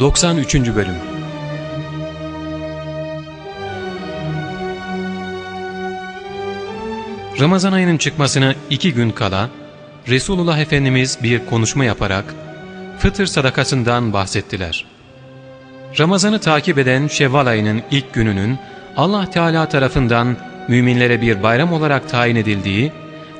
93. Bölüm Ramazan ayının çıkmasına iki gün kala Resulullah Efendimiz bir konuşma yaparak fıtır sadakasından bahsettiler. Ramazan'ı takip eden Şevval ayının ilk gününün Allah Teala tarafından müminlere bir bayram olarak tayin edildiği,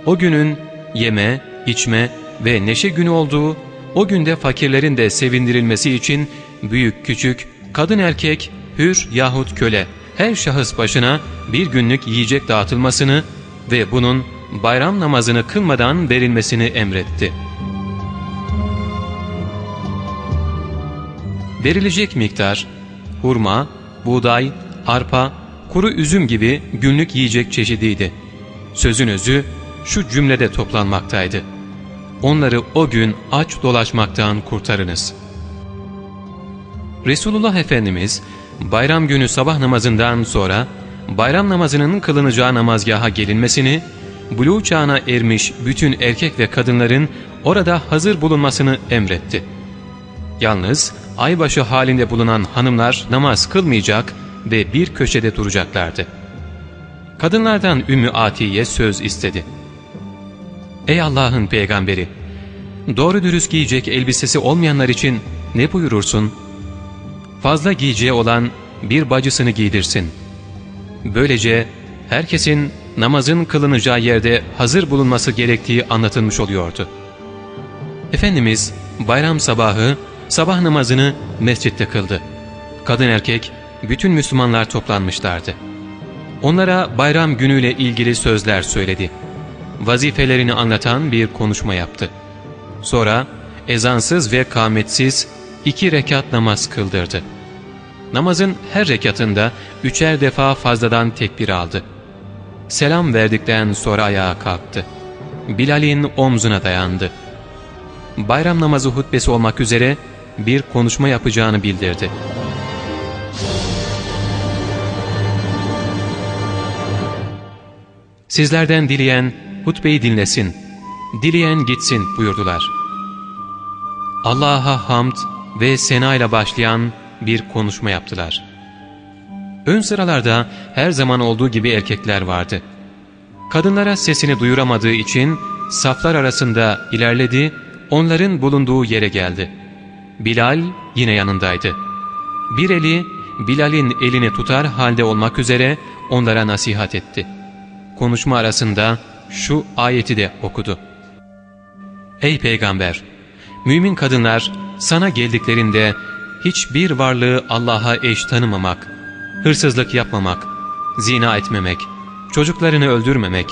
o günün yeme, içme ve neşe günü olduğu, o günde fakirlerin de sevindirilmesi için büyük küçük, kadın erkek, hür yahut köle her şahıs başına bir günlük yiyecek dağıtılmasını ve bunun bayram namazını kılmadan verilmesini emretti. Verilecek miktar hurma, buğday, arpa, kuru üzüm gibi günlük yiyecek çeşidiydi. Sözün özü şu cümlede toplanmaktaydı. Onları o gün aç dolaşmaktan kurtarınız. Resulullah Efendimiz bayram günü sabah namazından sonra bayram namazının kılınacağı namazgaha gelinmesini, buluğ çağına ermiş bütün erkek ve kadınların orada hazır bulunmasını emretti. Yalnız aybaşı halinde bulunan hanımlar namaz kılmayacak ve bir köşede duracaklardı. Kadınlardan Ümmü Atiye söz istedi. Ey Allah'ın peygamberi! Doğru dürüst giyecek elbisesi olmayanlar için ne buyurursun? Fazla giyeceği olan bir bacısını giydirsin. Böylece herkesin namazın kılınacağı yerde hazır bulunması gerektiği anlatılmış oluyordu. Efendimiz bayram sabahı sabah namazını mescitte kıldı. Kadın erkek bütün Müslümanlar toplanmışlardı. Onlara bayram günüyle ilgili sözler söyledi. Vazifelerini anlatan bir konuşma yaptı. Sonra ezansız ve kametsiz iki rekat namaz kıldırdı. Namazın her rekatında üçer defa fazladan tekbir aldı. Selam verdikten sonra ayağa kalktı. Bilal'in omzuna dayandı. Bayram namazı hutbesi olmak üzere bir konuşma yapacağını bildirdi. Sizlerden dileyen hutbeyi dinlesin, dileyen gitsin buyurdular. Allah'a hamd ve sena ile başlayan bir konuşma yaptılar. Ön sıralarda her zaman olduğu gibi erkekler vardı. Kadınlara sesini duyuramadığı için saflar arasında ilerledi, onların bulunduğu yere geldi. Bilal yine yanındaydı. Bir eli Bilal'in elini tutar halde olmak üzere onlara nasihat etti. Konuşma arasında şu ayeti de okudu. Ey Peygamber! Mümin kadınlar sana geldiklerinde hiçbir varlığı Allah'a eş tanımamak, hırsızlık yapmamak, zina etmemek, çocuklarını öldürmemek,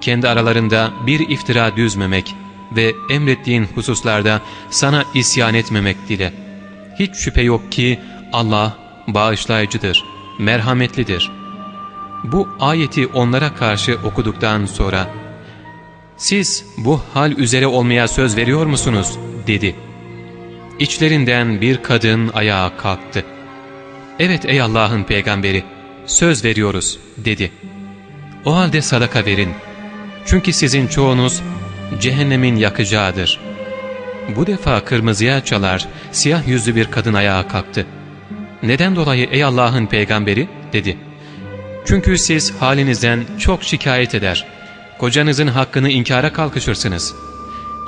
kendi aralarında bir iftira düzmemek ve emrettiğin hususlarda sana isyan etmemek dile. Hiç şüphe yok ki Allah bağışlayıcıdır, merhametlidir. Bu ayeti onlara karşı okuduktan sonra ''Siz bu hal üzere olmaya söz veriyor musunuz?'' dedi. İçlerinden bir kadın ayağa kalktı. ''Evet ey Allah'ın peygamberi, söz veriyoruz.'' dedi. ''O halde sadaka verin. Çünkü sizin çoğunuz cehennemin yakacağıdır.'' Bu defa kırmızıya çalar, siyah yüzlü bir kadın ayağa kalktı. ''Neden dolayı ey Allah'ın peygamberi?'' dedi. ''Çünkü siz halinizden çok şikayet eder. Kocanızın hakkını inkara kalkışırsınız.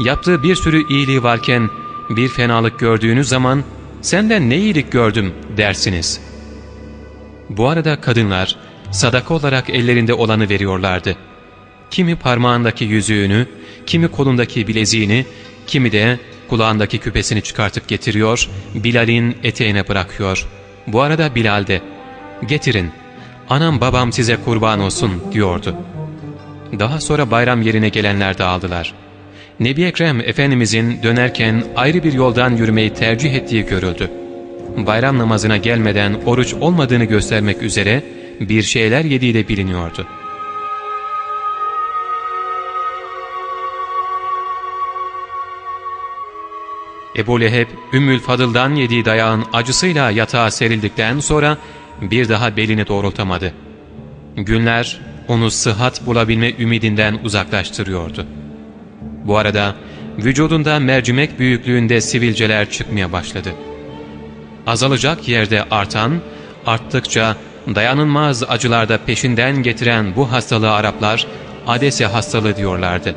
Yaptığı bir sürü iyiliği varken bir fenalık gördüğünüz zaman senden ne iyilik gördüm dersiniz. Bu arada kadınlar sadaka olarak ellerinde olanı veriyorlardı. Kimi parmağındaki yüzüğünü, kimi kolundaki bileziğini, kimi de kulağındaki küpesini çıkartıp getiriyor, Bilal'in eteğine bırakıyor. Bu arada Bilal de, ''Getirin, anam babam size kurban olsun.'' diyordu. Daha sonra bayram yerine gelenler dağıldılar. Nebi Ekrem Efendimizin dönerken ayrı bir yoldan yürümeyi tercih ettiği görüldü. Bayram namazına gelmeden oruç olmadığını göstermek üzere bir şeyler yediği de biliniyordu. Ebu Leheb, Ümmül Fadıl'dan yediği dayağın acısıyla yatağa serildikten sonra bir daha belini doğrultamadı. Günler onu sıhhat bulabilme ümidinden uzaklaştırıyordu. Bu arada vücudunda mercimek büyüklüğünde sivilceler çıkmaya başladı. azalacak yerde artan, arttıkça dayanılmaz acılarda peşinden getiren bu hastalığı Araplar adese hastalığı diyorlardı.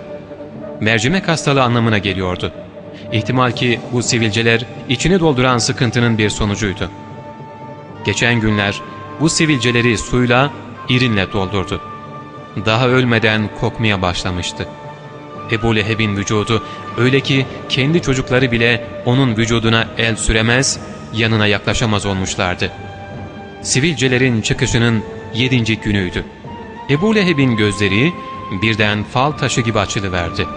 Mercimek hastalığı anlamına geliyordu. İhtimal ki bu sivilceler içini dolduran sıkıntının bir sonucuydu. Geçen günler bu sivilceleri suyla, irinle doldurdu. Daha ölmeden kokmaya başlamıştı. Ebu Leheb'in vücudu öyle ki kendi çocukları bile onun vücuduna el süremez, yanına yaklaşamaz olmuşlardı. Sivilcelerin çıkışının yedinci günüydü. Ebu Leheb'in gözleri birden fal taşı gibi açılıverdi.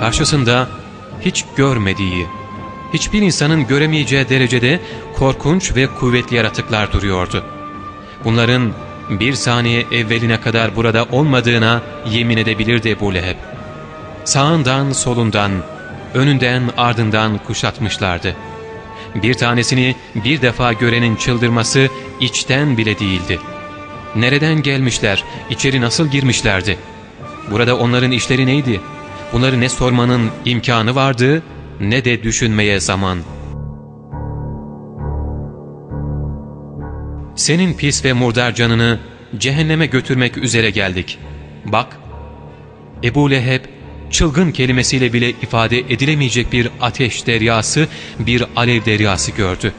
Karşısında hiç görmediği, hiçbir insanın göremeyeceği derecede korkunç ve kuvvetli yaratıklar duruyordu. Bunların bir saniye evveline kadar burada olmadığına yemin edebilirdi Ebu Leheb. Sağından solundan, önünden ardından kuşatmışlardı. Bir tanesini bir defa görenin çıldırması içten bile değildi. Nereden gelmişler, içeri nasıl girmişlerdi? Burada onların işleri neydi? Bunları ne sormanın imkanı vardı ne de düşünmeye zaman. Senin pis ve murdar canını cehenneme götürmek üzere geldik. Bak, Ebu Leheb çılgın kelimesiyle bile ifade edilemeyecek bir ateş deryası, bir alev deryası gördü.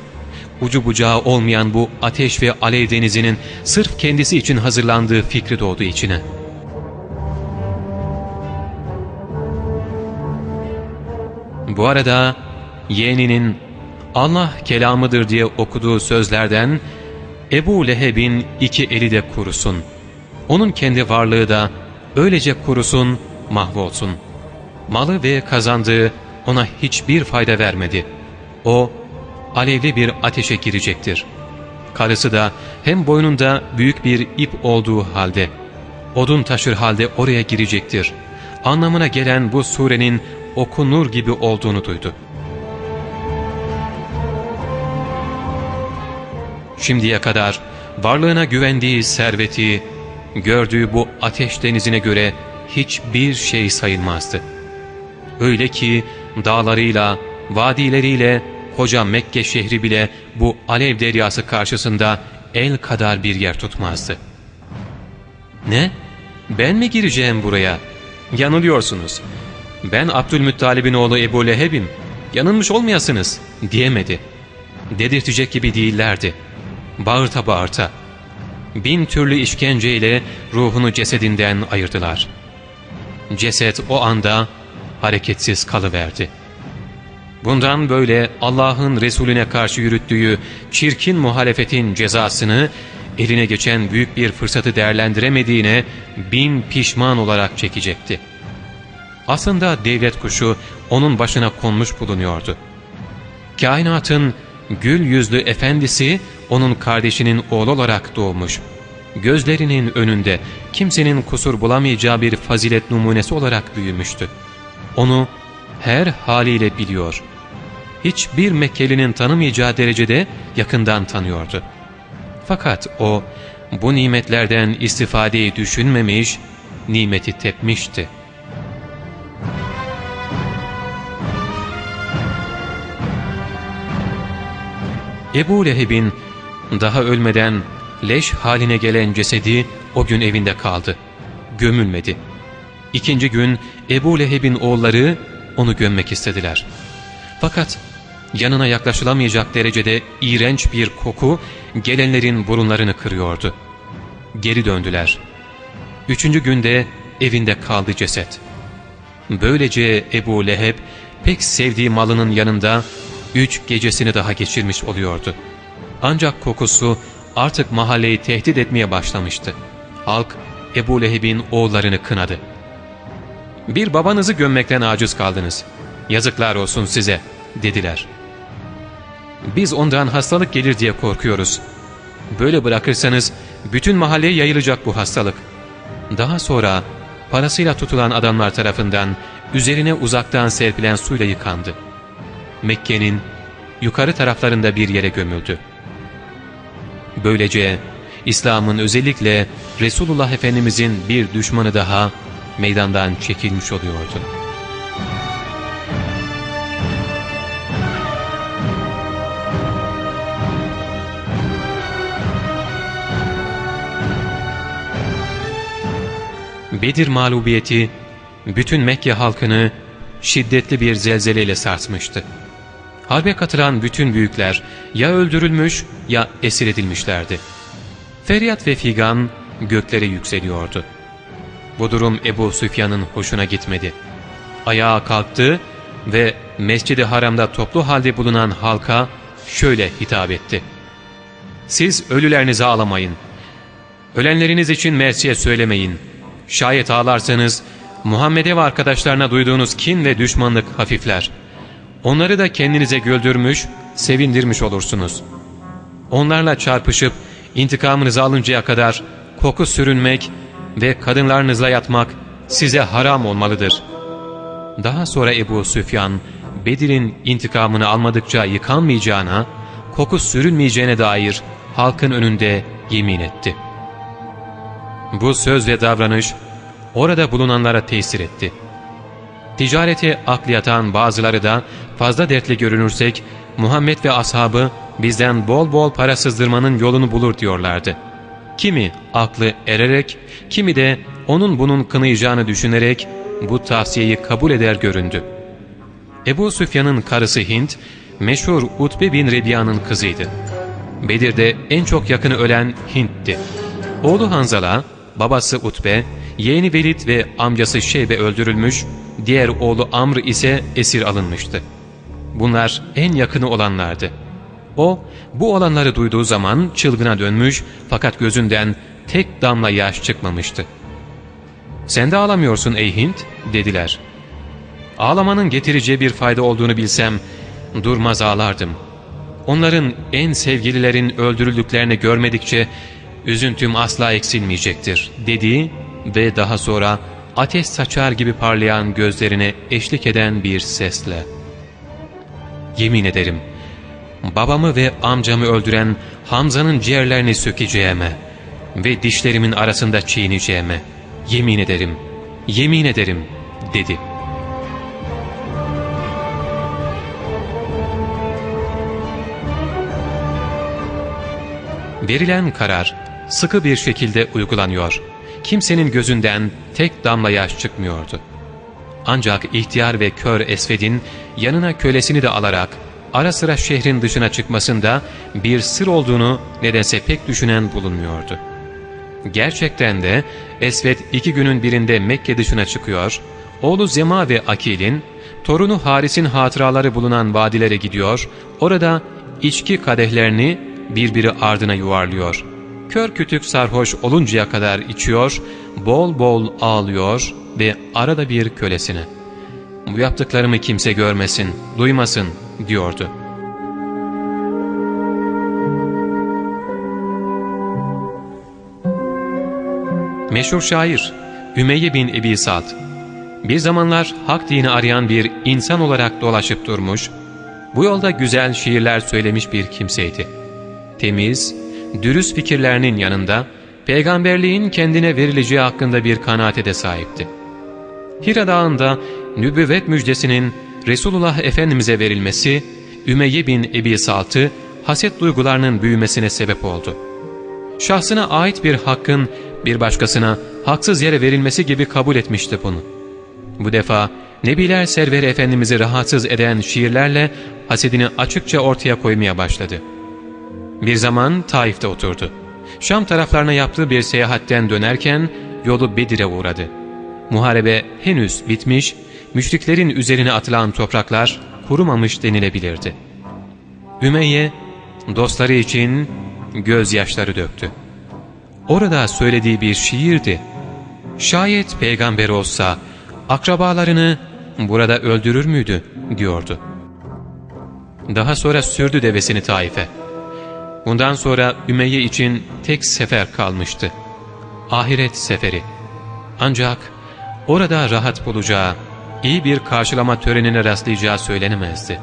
Ucu bucağı olmayan bu ateş ve alev denizinin sırf kendisi için hazırlandığı fikri doğdu içine. Bu arada yeğeninin Allah kelamıdır diye okuduğu sözlerden Ebu Leheb'in iki eli de kurusun. Onun kendi varlığı da öylece kurusun, mahvolsun. Malı ve kazandığı ona hiçbir fayda vermedi. O, alevli bir ateşe girecektir. Karısı da hem boynunda büyük bir ip olduğu halde, odun taşır halde oraya girecektir. Anlamına gelen bu surenin okunur gibi olduğunu duydu. Şimdiye kadar varlığına güvendiği serveti, gördüğü bu ateş denizine göre hiçbir şey sayılmazdı. Öyle ki dağlarıyla, vadileriyle, koca Mekke şehri bile bu alev deryası karşısında el kadar bir yer tutmazdı. ''Ne? Ben mi gireceğim buraya? Yanılıyorsunuz. Ben Abdülmuttalib'in oğlu Ebu Leheb'im. Yanılmış olmayasınız.'' diyemedi. Dedirtecek gibi değillerdi. Bağırta bağırta. Bin türlü işkenceyle ruhunu cesedinden ayırdılar. Ceset o anda hareketsiz kalıverdi. Bundan böyle Allah'ın Resulüne karşı yürüttüğü çirkin muhalefetin cezasını eline geçen büyük bir fırsatı değerlendiremediğine bin pişman olarak çekecekti. Aslında devlet kuşu onun başına konmuş bulunuyordu. Kainatın gül yüzlü efendisi onun kardeşinin oğlu olarak doğmuş. Gözlerinin önünde kimsenin kusur bulamayacağı bir fazilet numunesi olarak büyümüştü. Onu her haliyle biliyor. Hiçbir Mekkelinin tanımayacağı derecede yakından tanıyordu. Fakat o bu nimetlerden istifadeyi düşünmemiş, nimeti tepmişti. Ebu Leheb'in daha ölmeden leş haline gelen cesedi o gün evinde kaldı. Gömülmedi. İkinci gün Ebu Leheb'in oğulları onu gömmek istediler. Fakat yanına yaklaşılamayacak derecede iğrenç bir koku gelenlerin burunlarını kırıyordu. Geri döndüler. Üçüncü günde evinde kaldı ceset. Böylece Ebu Leheb pek sevdiği malının yanında üç gecesini daha geçirmiş oluyordu. Ancak kokusu artık mahalleyi tehdit etmeye başlamıştı. Halk Ebu Leheb'in oğullarını kınadı. ''Bir babanızı gömmekten aciz kaldınız. Yazıklar olsun size.'' dediler. ''Biz ondan hastalık gelir diye korkuyoruz. Böyle bırakırsanız bütün mahalleye yayılacak bu hastalık. Daha sonra parasıyla tutulan adamlar tarafından üzerine uzaktan serpilen suyla yıkandı. Mekke'nin yukarı taraflarında bir yere gömüldü. Böylece İslam'ın özellikle Resulullah Efendimizin bir düşmanı daha meydandan çekilmiş oluyordu. Bedir mağlubiyeti bütün Mekke halkını şiddetli bir zelzeleyle sarsmıştı. Harbe katılan bütün büyükler ya öldürülmüş ya esir edilmişlerdi. Feryat ve figan göklere yükseliyordu. Bu durum Ebu Süfyan'ın hoşuna gitmedi. Ayağa kalktı ve Mescid-i Haram'da toplu halde bulunan halka şöyle hitap etti. Siz ölülerinizi ağlamayın. Ölenleriniz için mersiye söylemeyin. Şayet ağlarsanız Muhammed'e ve arkadaşlarına duyduğunuz kin ve düşmanlık hafifler. Onları da kendinize güldürmüş, sevindirmiş olursunuz. Onlarla çarpışıp intikamınızı alıncaya kadar koku sürünmek ve kadınlarınızla yatmak size haram olmalıdır. Daha sonra Ebu Süfyan, Bedir'in intikamını almadıkça yıkanmayacağına, koku sürünmeyeceğine dair halkın önünde yemin etti. Bu söz ve davranış orada bulunanlara tesir etti. Ticareti akliyatan bazıları da fazla dertli görünürsek Muhammed ve ashabı bizden bol bol para sızdırmanın yolunu bulur diyorlardı. Kimi aklı ererek, kimi de onun bunun kınayacağını düşünerek bu tavsiyeyi kabul eder göründü. Ebu Süfyan'ın karısı Hint, meşhur Utbe bin Rebiya'nın kızıydı. Bedir'de en çok yakını ölen Hint'ti. Oğlu Hanzala, babası Utbe, yeğeni Velid ve amcası Şeybe öldürülmüş, diğer oğlu Amr ise esir alınmıştı. Bunlar en yakını olanlardı. O, bu olanları duyduğu zaman çılgına dönmüş fakat gözünden tek damla yaş çıkmamıştı. ''Sen de ağlamıyorsun ey Hint'' dediler. Ağlamanın getireceği bir fayda olduğunu bilsem durmaz ağlardım. Onların en sevgililerin öldürüldüklerini görmedikçe üzüntüm asla eksilmeyecektir dedi ve daha sonra ateş saçar gibi parlayan gözlerine eşlik eden bir sesle. Yemin ederim babamı ve amcamı öldüren Hamza'nın ciğerlerini sökeceğime ve dişlerimin arasında çiğneyeceğime yemin ederim, yemin ederim dedi. Verilen karar sıkı bir şekilde uygulanıyor. Kimsenin gözünden tek damla yaş çıkmıyordu. Ancak ihtiyar ve kör Esved'in yanına kölesini de alarak ara sıra şehrin dışına çıkmasında bir sır olduğunu nedense pek düşünen bulunmuyordu. Gerçekten de Esved iki günün birinde Mekke dışına çıkıyor, oğlu Zema ve Akil'in, torunu Haris'in hatıraları bulunan vadilere gidiyor, orada içki kadehlerini birbiri ardına yuvarlıyor. Kör kütük sarhoş oluncaya kadar içiyor, bol bol ağlıyor ve arada bir kölesine. Bu yaptıklarımı kimse görmesin, duymasın diyordu. Meşhur şair Ümeyye bin Ebi Sa'd bir zamanlar hak dini arayan bir insan olarak dolaşıp durmuş, bu yolda güzel şiirler söylemiş bir kimseydi. Temiz, dürüst fikirlerinin yanında peygamberliğin kendine verileceği hakkında bir kanaate de sahipti. Hira Dağı'nda nübüvvet müjdesinin Resulullah Efendimiz'e verilmesi, Ümeyye bin Ebi Salt'ı haset duygularının büyümesine sebep oldu. Şahsına ait bir hakkın bir başkasına haksız yere verilmesi gibi kabul etmişti bunu. Bu defa Nebiler Serveri Efendimiz'i rahatsız eden şiirlerle hasedini açıkça ortaya koymaya başladı. Bir zaman Taif'te oturdu. Şam taraflarına yaptığı bir seyahatten dönerken yolu Bedir'e uğradı. Muharebe henüz bitmiş, müşriklerin üzerine atılan topraklar kurumamış denilebilirdi. Ümeyye dostları için gözyaşları döktü. Orada söylediği bir şiirdi. Şayet peygamber olsa akrabalarını burada öldürür müydü diyordu. Daha sonra sürdü devesini Taif'e. Bundan sonra Ümeyye için tek sefer kalmıştı. Ahiret seferi. Ancak orada rahat bulacağı, iyi bir karşılama törenine rastlayacağı söylenemezdi.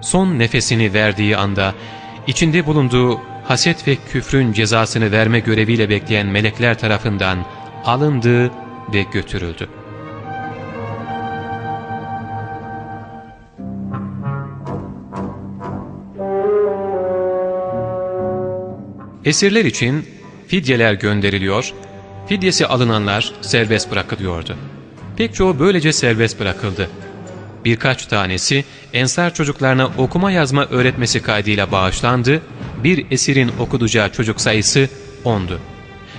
Son nefesini verdiği anda içinde bulunduğu haset ve küfrün cezasını verme göreviyle bekleyen melekler tarafından alındı ve götürüldü. Esirler için fidyeler gönderiliyor, Fidyesi alınanlar serbest bırakılıyordu. Pek çoğu böylece serbest bırakıldı. Birkaç tanesi ensar çocuklarına okuma yazma öğretmesi kaydıyla bağışlandı, bir esirin okudacağı çocuk sayısı ondu.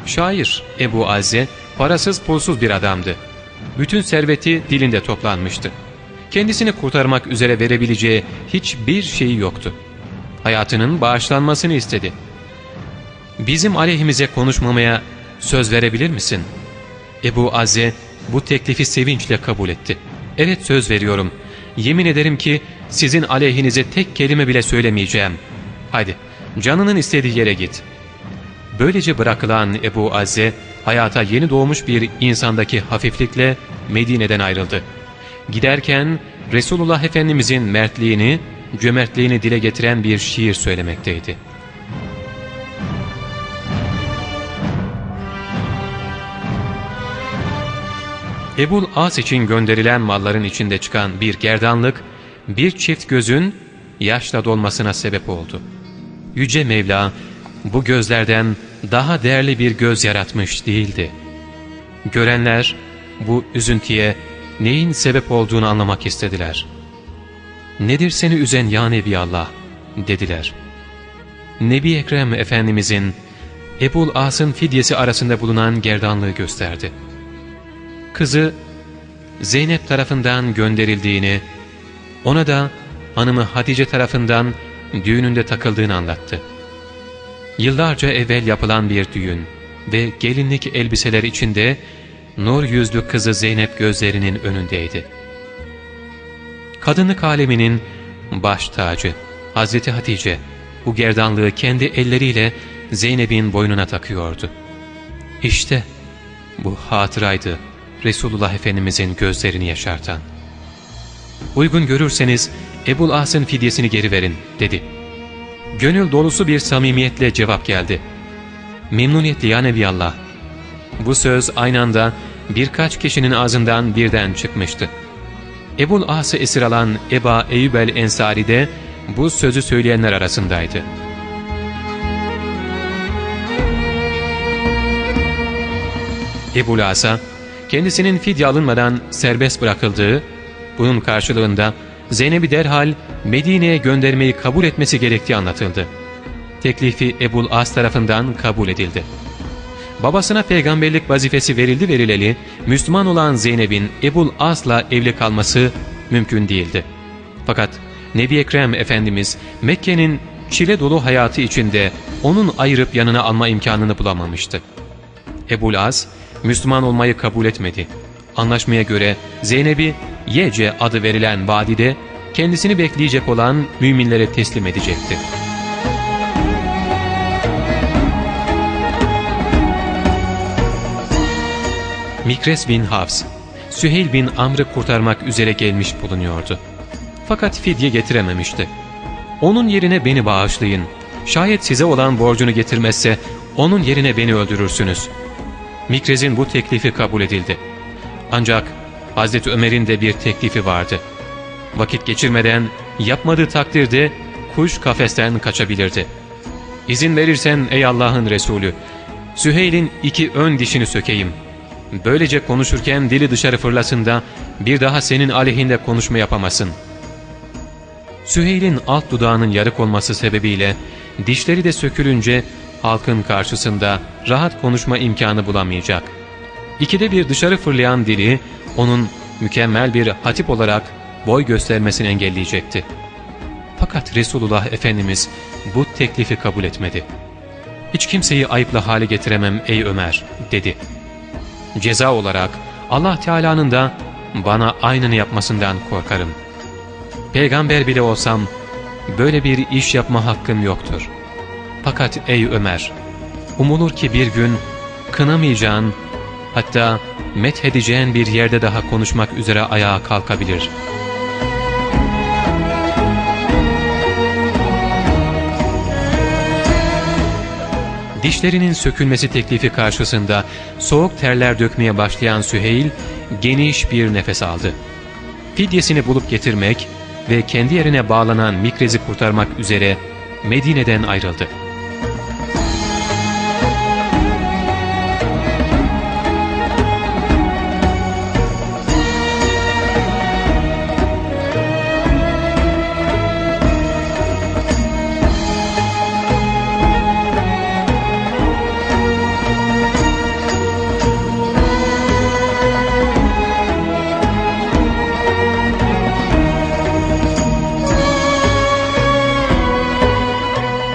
Şair Ebu Azze parasız pulsuz bir adamdı. Bütün serveti dilinde toplanmıştı. Kendisini kurtarmak üzere verebileceği hiçbir şeyi yoktu. Hayatının bağışlanmasını istedi. Bizim aleyhimize konuşmamaya söz verebilir misin? Ebu Azze bu teklifi sevinçle kabul etti. Evet söz veriyorum. Yemin ederim ki sizin aleyhinize tek kelime bile söylemeyeceğim. Haydi canının istediği yere git. Böylece bırakılan Ebu Azze hayata yeni doğmuş bir insandaki hafiflikle Medine'den ayrıldı. Giderken Resulullah Efendimizin mertliğini, cömertliğini dile getiren bir şiir söylemekteydi. Ebul As için gönderilen malların içinde çıkan bir gerdanlık, bir çift gözün yaşla dolmasına sebep oldu. Yüce Mevla bu gözlerden daha değerli bir göz yaratmış değildi. Görenler bu üzüntüye neyin sebep olduğunu anlamak istediler. ''Nedir seni üzen ya Nebi Allah?'' dediler. Nebi Ekrem Efendimizin Ebul As'ın fidyesi arasında bulunan gerdanlığı gösterdi. Kızı Zeynep tarafından gönderildiğini, ona da hanımı Hatice tarafından düğününde takıldığını anlattı. Yıllarca evvel yapılan bir düğün ve gelinlik elbiseler içinde nur yüzlü kızı Zeynep gözlerinin önündeydi. Kadınlık aleminin baş tacı Hazreti Hatice bu gerdanlığı kendi elleriyle Zeynep'in boynuna takıyordu. İşte bu hatıraydı Resulullah Efendimizin gözlerini yaşartan. Uygun görürseniz Ebul As'ın fidyesini geri verin dedi. Gönül dolusu bir samimiyetle cevap geldi. Memnuniyetli ya Nebiallah. Bu söz aynı anda birkaç kişinin ağzından birden çıkmıştı. Ebul As'ı esir alan Eba Eyyub el-Ensari de bu sözü söyleyenler arasındaydı. Ebul As'a kendisinin fidye alınmadan serbest bırakıldığı, bunun karşılığında Zeynep'i derhal Medine'ye göndermeyi kabul etmesi gerektiği anlatıldı. Teklifi Ebul As tarafından kabul edildi. Babasına peygamberlik vazifesi verildi verileli, Müslüman olan Zeynep'in Ebul As'la evli kalması mümkün değildi. Fakat Nebi Ekrem Efendimiz Mekke'nin çile dolu hayatı içinde onun ayırıp yanına alma imkanını bulamamıştı. Ebul As, Müslüman olmayı kabul etmedi. Anlaşmaya göre Zeynep'i Yece adı verilen vadide kendisini bekleyecek olan müminlere teslim edecekti. Mikres bin Hafs, Süheyl bin Amr'ı kurtarmak üzere gelmiş bulunuyordu. Fakat fidye getirememişti. Onun yerine beni bağışlayın. Şayet size olan borcunu getirmezse onun yerine beni öldürürsünüz. Mikrez'in bu teklifi kabul edildi. Ancak Hazreti Ömer'in de bir teklifi vardı. Vakit geçirmeden yapmadığı takdirde kuş kafesten kaçabilirdi. İzin verirsen ey Allah'ın Resulü, Süheyl'in iki ön dişini sökeyim. Böylece konuşurken dili dışarı fırlasın da bir daha senin aleyhinde konuşma yapamasın. Süheyl'in alt dudağının yarık olması sebebiyle dişleri de sökülünce halkın karşısında rahat konuşma imkanı bulamayacak. İkide bir dışarı fırlayan dili onun mükemmel bir hatip olarak boy göstermesini engelleyecekti. Fakat Resulullah Efendimiz bu teklifi kabul etmedi. Hiç kimseyi ayıpla hale getiremem ey Ömer dedi. Ceza olarak Allah Teala'nın da bana aynını yapmasından korkarım. Peygamber bile olsam böyle bir iş yapma hakkım yoktur. Fakat ey Ömer, umulur ki bir gün kınamayacağın, hatta methedeceğin bir yerde daha konuşmak üzere ayağa kalkabilir. Dişlerinin sökülmesi teklifi karşısında soğuk terler dökmeye başlayan Süheyl geniş bir nefes aldı. Fidyesini bulup getirmek ve kendi yerine bağlanan Mikrez'i kurtarmak üzere Medine'den ayrıldı.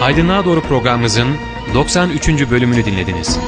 Aydınlığa Doğru programımızın 93. bölümünü dinlediniz.